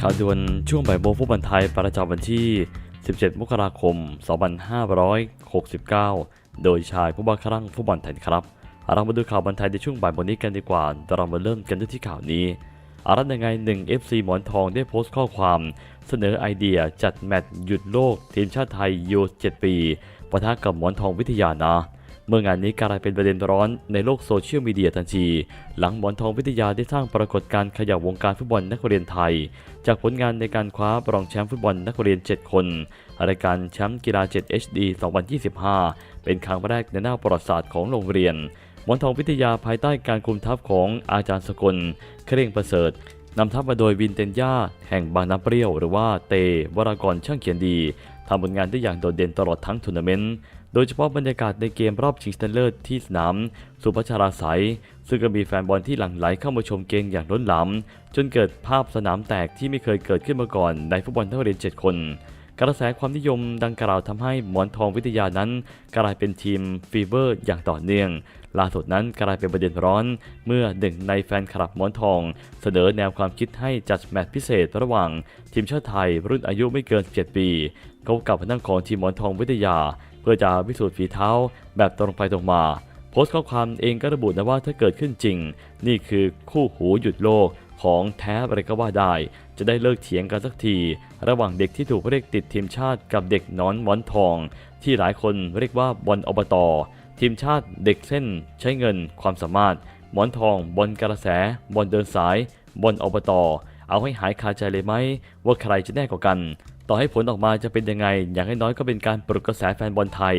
ข่าวด่วนช่วงบ่ายโมงฟุตบอลไทยประจำวันที่ 17 มกราคม 2569 โดยชายผู้บังคับฟุตบอลไทยครับ เรามาดูข่าวบอลไทยในช่วงบ่ายวันนี้กันดีกว่า เรามาเริ่มกันด้วยที่ข่าวนี้อารัตยังไง1 FC หมอนทองได้โพสต์ข้อความ เสนอไอเดียจัดแมตช์หยุดโลกทีมชาติไทยยู7ปีปะทะกับหมอนทองวิทยานะ เมื่องานนี้กลายเป็นประเด็นร้อนในโลกโซเชียลมีเดียทันที หลังหมอนทองวิทยาได้สร้างปรากฏการณ์ขยับวงการฟุตบอลนักเรียนไทย จากผลงานในการคว้ารองแชมป์ฟุตบอลนักเรียน 7 คน รายการแชมป์กีฬา 7 HD 2025 เป็นครั้งแรกในหน้าประวัติศาสตร์ของโรงเรียน หมอนทองวิทยาภายใต้การคุมทัพของอาจารย์สกล เคร่งประเสริฐนำทัพมาโดยวินเตนย่าแห่งบางน้ำเปรี้ยวหรือว่าเต วรากรช่างเขียนดีทำผลงานได้อย่างโดดเด่นตลอดทั้งทัวร์นาเมนต์ โดยเฉพาะบรรยากาศในเกมรอบชิงชนะเลิศที่สนาม สุพัชราไสยซึ่งก็มีแฟนบอลที่หลั่งไหลเข้ามาชมเกมอย่างล้นหลามจนเกิดภาพสนามแตกที่ไม่เคยเกิดขึ้นมาก่อนในฟุตบอลนักเรียน7คน กระแสความนิยมดังกล่าวทำให้หมอนทองวิทยานั้น กลายเป็นทีมฟีเวอร์อย่างต่อเนื่องล่าสุดนั้นกลายเป็นประเด็นร้อนเมื่อหนึ่งในแฟนคลับหมอนทอง เสนอแนวความคิดให้จัดแมตช์พิเศษระหว่างทีมชาติไทยรุ่นอายุไม่เกิน 7 ปีพบกับพนักของทีมหมอนทองวิทยา เพื่อจะพิสูจน์ฝีเท้าแบบตรงไปตรงมา โพสต์ข้อความเองก็ระบุนะว่าถ้าเกิดขึ้นจริง นี่คือคู่หูหยุดโลกของแท้อะไรก็ว่าได้ จะได้เลิกเถียงกันสักที ระหว่างเด็กที่ถูกเรียกติดทีมชาติกับเด็กนอนหมอนทอง ที่หลายคนเรียกว่าบอลอบตทีมชาติเด็กเส้นใช้เงินความสามารถหมอนทองบอลกระแสบอลเดินสายบอลอบตอเอาให้หายคาใจเลยไหมว่าใครจะแน่กว่ากัน ต่อให้ผลออกมาจะเป็นยังไง อย่างน้อยก็เป็นการปลุกกระแสแฟนบอลไทย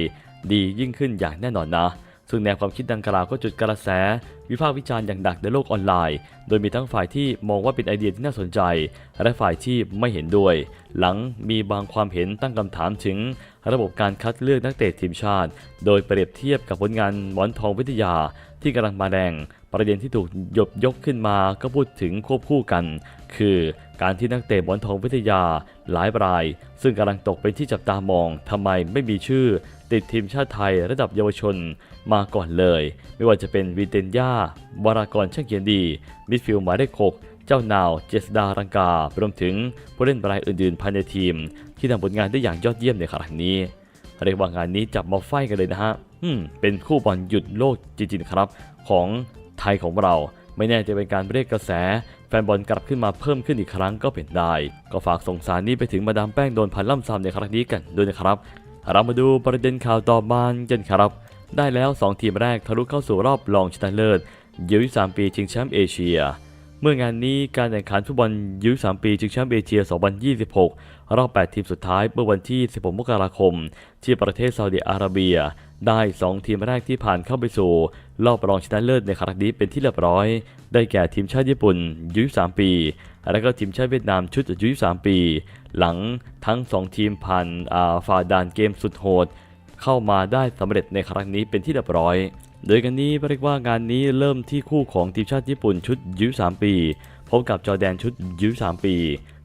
ดียิ่งขึ้นอย่างแน่นอนนะ ซึ่งแนวความคิดดังกล่าวก็จุดกระแส วิพากษ์วิจารณ์อย่างหนักในโลกออนไลน์ โดยมีทั้งฝ่ายที่มองว่าเป็นไอเดียที่น่าสนใจ และฝ่ายที่ไม่เห็นด้วย หลังมีบางความเห็นตั้งคำถามถึง ระบบการคัดเลือกนักเตะทีมชาติ โดยเปรียบเทียบกับผลงานหมอนทองวิทยาที่กำลังมาแรง ประเด็นที่ถูกยบยกขึ้นมาก็พูดถึงควบคู่กัน คือการที่นักเตะหมอนทองวิทยาหลายราย ซึ่งกำลังตกเป็นที่จับตามองทำไมไม่มีชื่อ ติดทีมชาติไทยระดับเยาวชนมาก่อนเลย ไม่ว่าจะเป็นวีเตนยาวรากรช่างเกียรติดีมิดฟิลด์หมายเลขหกเจ้านาวเจษดารังการวมถึงผู้เล่นรายอื่นๆภายในทีม ที่ทำผลงานได้อย่างยอดเยี่ยมในครั้งนี้เรียกว่างานนี้จับมาไฟกันเลยนะฮะอืมเป็นคู่บอลหยุดโลกจริงๆครับของไทยของเราไม่แน่จะเป็นการเรียกกระแส แฟนบอลกลับขึ้นมาเพิ่มขึ้นอีกครั้งก็เป็นได้ ก็ฝากส่งสารนี้ไปถึงมาดามแป้งโดนพันล่ำซ้ำในครั้งนี้กันด้วยนะครับ เรามาดูประเด็นข่าวต่อมากันครับ ได้แล้ว 2 ทีมแรกทะลุเข้าสู่รอบรองชนะเลิศยู23ปีชิงแชมป์เอเชีย เมื่องานนี้การแข่งขันฟุตบอลยู23ปีชิงแชมป์เอเชีย 2026 รอบ 8 ทีมสุดท้ายเมื่อวันที่ 16 มกราคม ที่ประเทศซาอุดิอาระเบีย ได้ 2 ทีมแรกที่ผ่านเข้าไปสู่ รอบรองชนะเลิศในครั้งนี้เป็นที่เรียบร้อย ได้แก่ทีมชาติญี่ปุ่นยู23ปี และก็ทีมชาติเวียดนามชุดอายุ3ปี หลังทั้ง 2 ทีมผ่านอาฝ่าด่านเกมสุดโหด เข้ามาได้สำเร็จในครั้งนี้เป็นที่เรียบร้อย โดยกันนี้เรียกว่างานนี้เริ่มที่คู่ของทีมชาติญี่ปุ่นชุดยู3ปี พบกับจอแดนชุดยู3ปี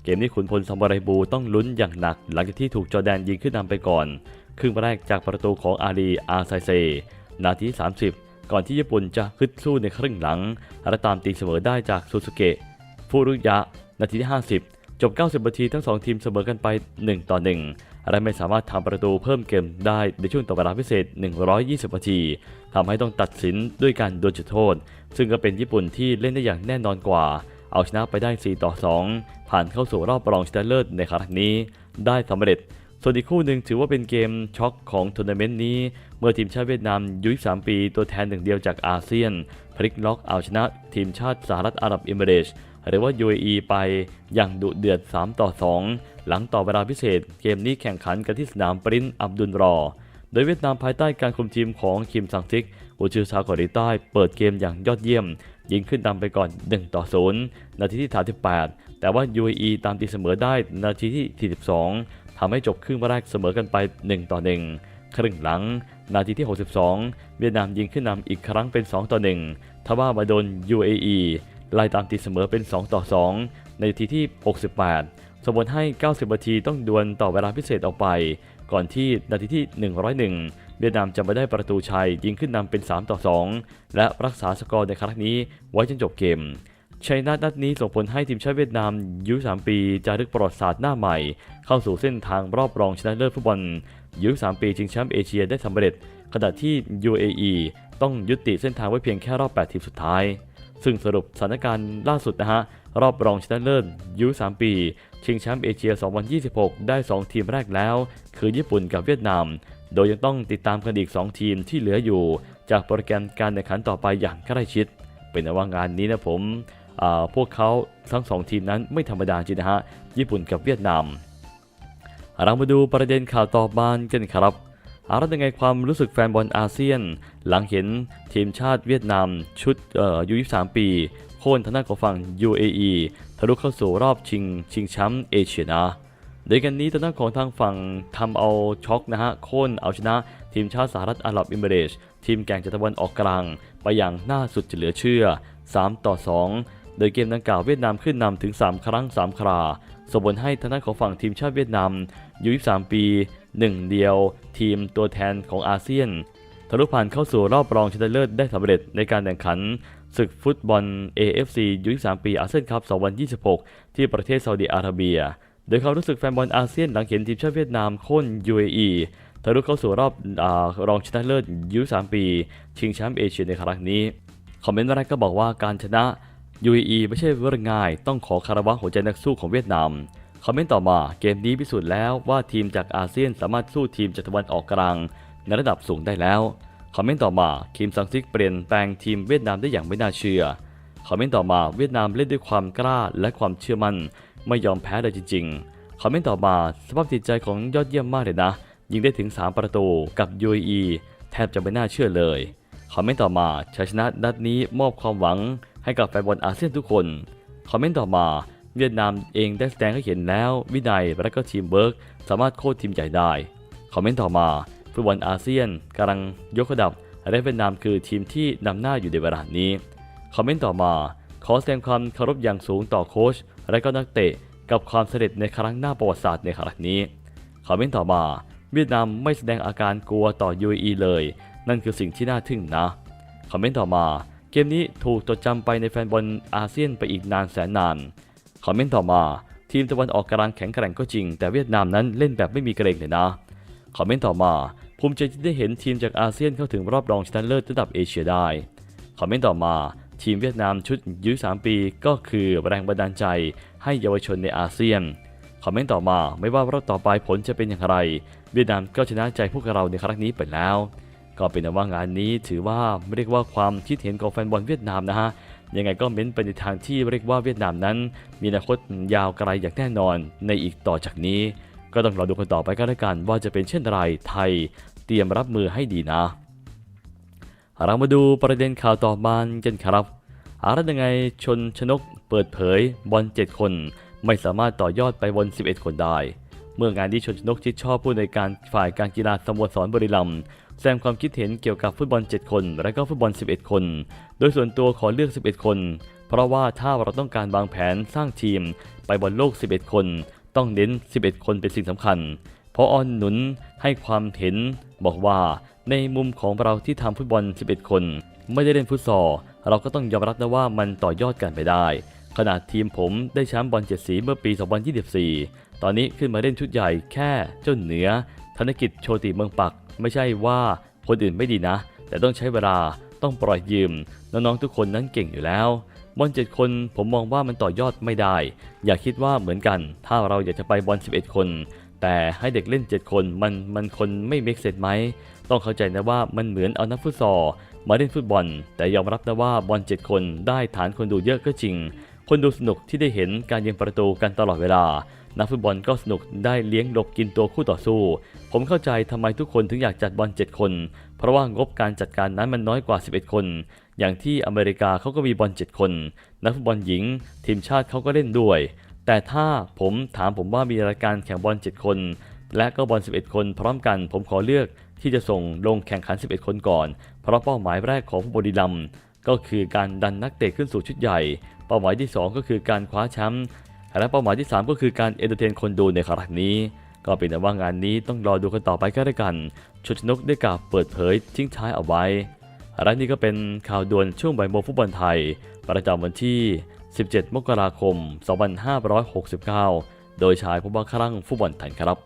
เกมนี้ขุนพลซามูไรบูต้องลุ้นอย่างหนัก หลังจากที่ถูกจอแดนยิงขึ้นนำไปก่อน ครึ่งแรกจากประตูของอารีอาไซเซ นาที 30 ก่อนที่ญี่ปุ่นจะฮึดสู้ในครึ่งหลังและตามตีเสมอได้จากซูซูเกะฟูรุยะ นาทีที่ 50 จบ 90 นาทีทั้ง 2 ทีมเสมอกันไป 1 ต่อ 1 และไม่สามารถทำประตูเพิ่มเกมได้ในช่วงต่อเวลาพิเศษ 120 นาทีทำให้ต้องตัดสินด้วยการโดวลจุดโทษ ซึ่งก็เป็นญี่ปุ่นที่เล่นได้อย่างแน่นอนกว่า เอาชนะไปได้ 4 ต่อ 2 ผ่านเข้าสู่รอบรองชนะเลิศในครั้งนี้ ได้สำเร็จ ส่วนอีกคู่หนึ่งถือว่าเป็นเกมช็อกของทัวร์นาเมนต์นี้ เมื่อทีมชาติเวียดนามยุ23ปีตัวแทนหนึ่งเดียวจากอาเซียนพลิกล็อกเอาชนะทีมชาติสหรัฐอาหรับเอมิเรตส์ หรือว่า UAE ไปอย่างดุเดือด 3 ต่อ 2 หลังต่อเวลาพิเศษ เกมนี้แข่งขันกันที่สนามปรินซ์อับดุลรอ โดยเวียดนามภายใต้การคุมทีมของคิมซังซิกหัวชื่อชาวเกาหลีใต้เปิดเกมอย่างยอดเยี่ยม ยิงขึ้นนำไปก่อน 1 ต่อ 0 นาทีที่ 38 แต่ว่า UAE ตามตีเสมอได้นาทีที่ 42ทำให้จบครึ่งแรกเสมอกันไป 1 ต่อ 1 ครึ่งหลัง นาทีที่ 62 เวียดนามยิงขึ้นนำอีกครั้งเป็น 2 ต่อ 1ทว่ามาโดน UAE ไล่ตามตีเสมอเป็น 2 ต่อ 2 ในนาทีที่ 68 สมบูรณ์ให้ 90 นาทีต้องดวลต่อเวลาพิเศษออกไป ก่อนที่นาทีที่ 101 เวียดนามจะมาได้ประตูชัยยิงขึ้นนำเป็น 3 ต่อ 2 และรักษาสกอร์ในครั้งนี้ไว้จนจบเกมชัยนาทนัดนี้ส่งผลให้ทีมชาติเวียดนามยุ3ปีจารึกประวัติศาสตร์หน้าใหม่ เข้าสู่เส้นทางรอบรองชนะเลิศฟุตบอลยุ3ปีชิงแชมป์เอเชียได้สำเร็จขณะที่ UAE ต้องยุติเส้นทางไว้เพียงแค่รอบ 8 ทีมสุดท้าย ซึ่งสรุปสถานการณ์ล่าสุดนะฮะ รอบรองชนะเลิศยุ3ปี ชิงแชมป์เอเชีย 2026 ได้ 2 ทีมแรกแล้ว คือญี่ปุ่นกับเวียดนาม โดยยังต้องติดตามกันอีก 2 ทีมที่เหลืออยู่ จากโปรแกรมการแข่งขันต่อไปอย่างใกล้ชิด เป็นว่างานนี้นะผมอ่าพวกเขาทั้งสองทีมนั้นไม่ธรรมดาจริงนะฮะญี่ปุ่นกับเวียดนามเรามาดูประเด็นข่าวต่อมากันครับ อารัยังไงความรู้สึกแฟนบอลอาเซียน หลังเห็นทีมชาติเวียดนามชุดเอ่ออายุ 23 ปี โค่นทางด้านของฝั่ง UAE ทะลุเข้าสู่รอบชิงชิงแชมป์เอเชียนะโดยกันนี้ทางด้านของทางฝั่งทำเอาช็อกนะฮะโค่นเอาชนะ ทีมชาติสหรัฐอาหรับเอมิเรตทีมแก่งจากตะวันออกกลาง ไปอย่างน่าสุดจะเหลือเชื่อ 3 ต่อ 2 โดยเกมดังกล่าวเวียดนามขึ้นนำถึง 3 ครั้ง 3 ครา ส่งผลให้ทางด้านของฝั่งทีมชาติเวียดนามอายุ23 ปีหนึ่งเดียว ทีมตัวแทนของอาเซียนทะลุผ่านเข้าสู่รอบรองชนะเลิศได้สำเร็จในการแข่งขันศึกฟุตบอล AFC ยู23 ปีอาเซียนคัพ 2026 ที่ประเทศซาอุดิอาระเบีย โดยความรู้สึกแฟนบอลอาเซียนหลังเห็นทีมชาติเวียดนามโค่น UAE ทะลุเข้าสู่รอบอรองชนะเลิศยู23ปี ชิงแชมป์เอเชียในครั้งนี้ คอมเมนต์แรกก็บอกว่าการชนะ UAE ไม่ใช่เรื่องง่าย ต้องขอคารวะหัวใจนักสู้ของเวียดนาม คอมเมนต์ต่อมา เกมนี้พิสูจน์แล้วว่าทีมจากอาเซียนสามารถสู้ทีมจากตะวันออกกลาง ในระดับสูงได้แล้ว คอมเมนต์ต่อมาคิมซังซิกเปลี่ยนแปลงทีมเวียดนามได้อย่างไม่น่าเชื่อ คอมเมนต์ต่อมาเวียดนามเล่นด้วยความกล้าและความเชื่อมั่น ไม่ยอมแพ้เลยจริง ๆ คอมเมนต์ต่อมาสภาพจิตใจของยอดเยี่ยมมากเลยนะ ยิงได้ถึง 3 ประตูกับ UAE แทบจะไม่น่าเชื่อเลย คอมเมนต์ต่อมาชัยชนะนัดนี้มอบความหวัง ให้กับแฟนบอลอาเซียนทุกคน คอมเมนต์ต่อมาเวียดนามเองได้แสดงให้เห็นแล้ว วินัยและก็ทีมเวิร์กสามารถโค่นทีมใหญ่ได้ คอมเมนต์ต่อมาฟุตบอลอาเซียนกำลังยกระดับและเวียดนามคือทีมที่นำหน้าอยู่ในเวลานี้ คอมเมนต์ต่อมา ขอแสดงความเคารพอย่างสูงต่อโค้ชและก็นักเตะกับความสำเร็จในครั้งหน้าประวัติศาสตร์ในครั้งนี้ คอมเมนต์ต่อมา เวียดนามไม่แสดงอาการกลัวต่อ UAE เลย นั่นคือสิ่งที่น่าทึ่งนะ คอมเมนต์ต่อมา เกมนี้ถูกจดจำไปในแฟนบอลอาเซียนไปอีกนานแสนนาน คอมเมนต์ต่อมา ทีมตะวันออกกลางแข็งแกร่งก็จริง แต่เวียดนามนั้นเล่นแบบไม่มีเกรงเลยนะ คอมเมนต์ต่อมา ภูมิใจที่ได้เห็นทีมจากอาเซียนเข้าถึงรอบรองชนะเลิศระดับเอเชียได้ คอมเมนต์ต่อมาทีมเวียดนามชุดยุ3ปีก็คือแรงบันดาลใจให้เยาวชนในอาเซียน คอมเมนต์ต่อมาไม่ว่ารอบต่อไปผลจะเป็นอย่างไร เวียดนามก็ชนะใจพวกเราในครั้งนี้ไปแล้ว ก็เป็นว่างานนี้ถือว่าเรียกว่าความคิดเห็นของแฟนบอลเวียดนามนะฮะยังไงก็เม้นไปในทางที่เรียกว่าเวียดนามนั้น มีอนาคตยาวไกลอย่างแน่นอนในอีกต่อจากนี้ ก็ต้องรอดูกันต่อไปก็แล้วกัน ว่าจะเป็นเช่นไรไทย เตรียมรับมือให้ดีนะ เรามาดูประเด็นข่าวต่อมากันครับอารัตยังไงชนชนกเปิดเผยบอล7คน ไม่สามารถต่อยอดไปบน 11 คนได้ เมื่องานที่ชนชนกชิดชอบผู้ในการฝ่ายการกีฬาสโมสรบริลัม แสดงความคิดเห็นเกี่ยวกับฟุตบอล 7 คน และก็ฟุตบอล 11 คน โดยส่วนตัวขอเลือก 11 คน เพราะว่าถ้าเราต้องการวางแผนสร้างทีม ไปบอลโลก 11 คน ต้องเน้น 11 คนเป็นสิ่งสำคัญเพราะออนหนุนให้ความเห็น บอกว่าในมุมของเราที่ทำฟุตบอล 11 คน ไม่ได้เล่นฟุตซอลเราก็ต้องยอมรับนะว่ามันต่อยอดกันไปได้ ขนาดทีมผมได้แชมป์บอลเจ็ดสีเมื่อปี 2024 ตอนนี้ขึ้นมาเล่นชุดใหญ่แค่เจ้าเหนือ ธนกิจโชติเมืองปัก ไม่ใช่ว่าคนอื่นไม่ดีนะ แต่ต้องใช้เวลาต้องปล่อยยืมน้องๆทุกคนนั้นเก่งอยู่แล้วบอลเจ็ดคนผมมองว่ามันต่อยอดไม่ได้ อย่าคิดว่าเหมือนกัน ถ้าเราอยากจะไปบอล11 คน แต่ให้เด็กเล่น 7 คนมันมันคนไม่เมกเซนไหม ต้องเข้าใจนะว่ามันเหมือนเอานักฟุตซอลมาเล่นฟุตบอล แต่ยอมรับนะว่าบอล7 คนได้ฐานคนดูเยอะก็จริง คนดูสนุกที่ได้เห็นการยิงประตูกันตลอดเวลา นักฟุตบอลก็สนุกได้เลี้ยงหลบกินตัวคู่ต่อสู้ ผมเข้าใจทำไมทุกคนถึงอยากจัดบอล7 คน เพราะว่างบการจัดการนั้นมันน้อยกว่า 11 คน อย่างที่อเมริกาเขาก็มีบอล7 คน นักฟุตบอลหญิง ทีมชาติเขาก็เล่นด้วย แต่ถ้าผมถามผมว่ามีรายการแข่งบอล7 คน และก็บอล11 คนพร้อมกัน ผมขอเลือกที่จะส่งลงแข่งขัน 11 คนก่อน เพราะเป้าหมายแรกของผู้บริลัมย์ก็คือการดันนักเตะขึ้นสู่ชุดใหญ่ เป้าหมายที่ 2 ก็คือการคว้าแชมป์ และเป้าหมายที่ 3 ก็คือการเอนเตอร์เทนคนดูในครั้งนี้ ก็เป็นแต่ว่างานนี้ต้องรอดูกันต่อไปก็แล้วกันชุดชนกได้กล่าวเปิดเผยทิ้งท้ายเอาไว้และนี่ก็เป็นข่าวด่วนช่วงบ่ายโมงฟุตบอลไทย ประจำวันที่ 17 มกราคม 2569 โดยชายผู้บังคับฟุตบอลไทยครับ